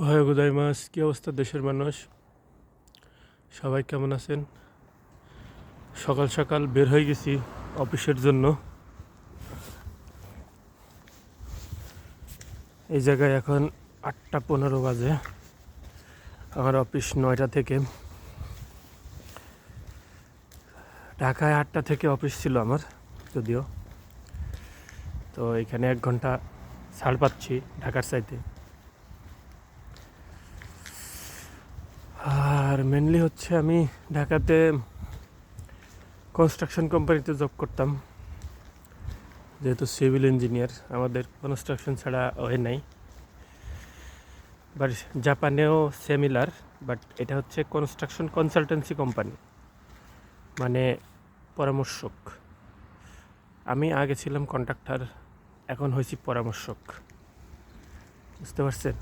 ওহায় গোদাই মাস কী অবস্থা দেশের মানুষ? সবাই কেমন আছেন? সকাল সকাল বের হয়ে গেছি অফিসের জন্য। এই জায়গায় এখন আটটা পনেরো বাজে। আমার অফিস নয়টা থেকে। ঢাকায় আটটা থেকে অফিস ছিল আমার, যদিও। তো এখানে এক ঘণ্টা ছাড় পাচ্ছি ঢাকার চাইতে আর মেনলি হচ্ছে আমি ঢাকাতে কনস্ট্রাকশন কোম্পানিতে জব করতাম। যেহেতু সিভিল ইঞ্জিনিয়ার আমাদের কনস্ট্রাকশন ছাড়া হয় নাই। বাট জাপানেও সেমিলার বাট এটা হচ্ছে কনস্ট্রাকশন কনসালটেন্সি কোম্পানি মানে পরামর্শক। আমি আগে ছিলাম কন্ট্রাক্টর এখন হয়েছি পরামর্শক। বুঝতে পারছেন?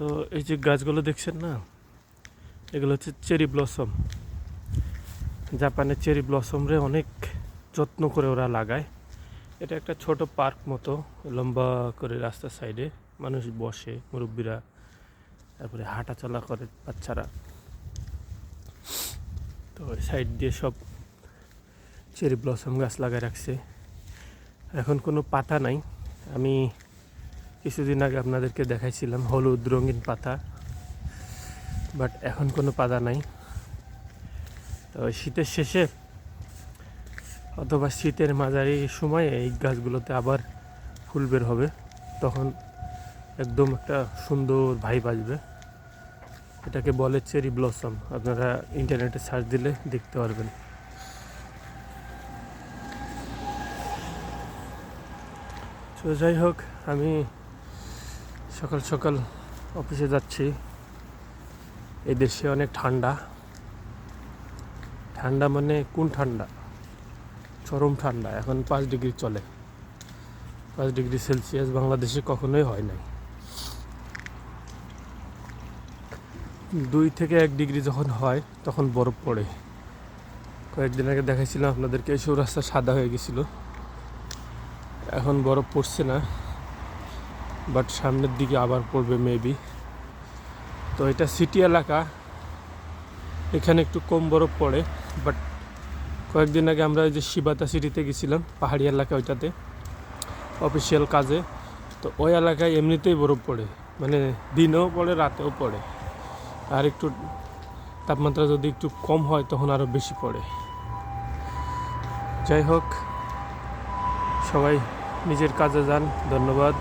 সো এই যে গাছগুলো দেখছেন না, এগুলো হচ্ছে চেরি ব্লসম। জাপানের চেরি ব্লসমরে অনেক যত্ন করে ওরা লাগায়। এটা একটা ছোট পার্ক মতো, লম্বা করে রাস্তার সাইডে। মানুষ বসে, মুরব্বীরা, তারপরে হাঁটা চলা করে বাচ্চারা। তো সাইড দিয়ে সব চেরি ব্লসম গাছ লাগায় রাখছে। এখন কোনো পাতা নাই। আমি কিছুদিন আগে আপনাদেরকে দেখাইছিলাম হলুদ রঙিন পাতা বাট এখন কোনো পাতা নাই। তো শীতের শেষে অথবা শীতের মাঝারি সময়ে এই গাছগুলোতে আবার ফুল বের হবে, তখন একদম একটা সুন্দর ভাইব আসবে। এটাকে বলে চেরি ব্লসম, আপনারা ইন্টারনেটে সার্চ দিলে দেখতে পারবেন। তো যাই হোক, আমি সকাল সকাল অফিসে যাচ্ছি। এই দেশে অনেক ঠান্ডা। ঠান্ডা মানে কোন ঠান্ডা? চরম ঠান্ডা, এখন পাঁচ ডিগ্রি চলে। পাঁচ ডিগ্রি সেলসিয়াস বাংলাদেশে কখনোই হয় নাই। দুই থেকে এক ডিগ্রি যখন হয়, তখন বরফ পড়ে। কয়েকদিন আগে দেখাইছিলাম আপনাদেরকে এইসব রাস্তা সাদা হয়ে গেছিল। এখন বরফ পড়ছে না। বাট সামনের দিকে আবার পড়বে মেবি তো এটা সিটি এলাকা। এখানে একটু কম বরফ পড়ে বাট কয়েকদিন আগে আমরা ওই যে শিবাতা সিটিতে গেছিলাম, পাহাড়ি এলাকা ওইটাতে অফিসিয়াল কাজে। তো ওই এলাকায় এমনিতেই বরফ পড়ে মানে দিনেও পড়ে, রাতেও পড়ে। আর একটু তাপমাত্রা যদি একটু কম হয়, তখন আরও বেশি পড়ে। যাই হোক, সবাই নিজের কাজে যান, ধন্যবাদ।